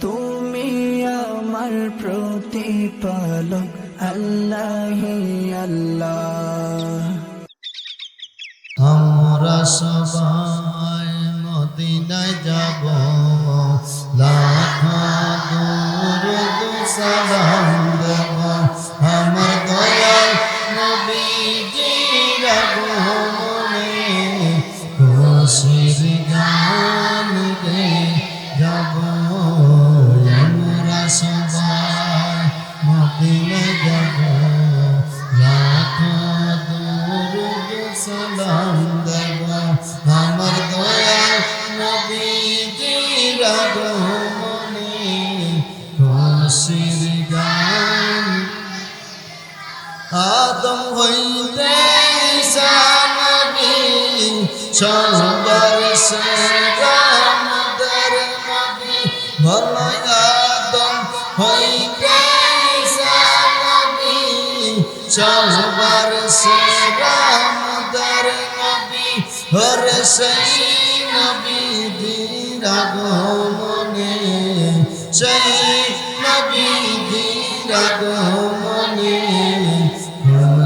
তুমি আমার প্রতিপালক আল্লাহ আল্লাহ। আমরা সবাই মদিনায় যাব। লাখ দূর সালাম আদম হইতে ঈসা নবী সবার সেরা আমাদের নবী। ভালো আদম হইতে ঈসা নবী সবার সেরা আমাদের নবী। হরে সেই নবী দিন আগমনে, সেই নবী দিন আগমনে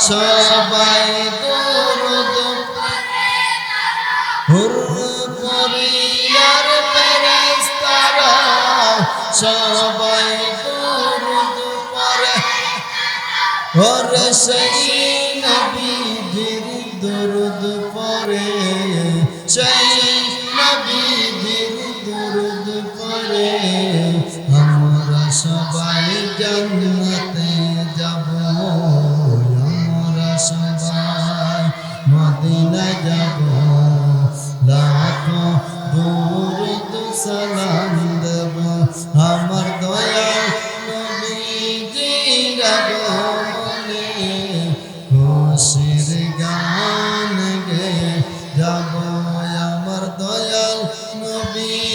সবাই দরদ হুর করিয়ার ফেরেস্তারা সবাই দরদ পড়ে হর সেই নবীদের দরদ পড়ে সেই নবীদের দরদ পড়ে আমরা সবাই জান্নাতে দয়াল নবী।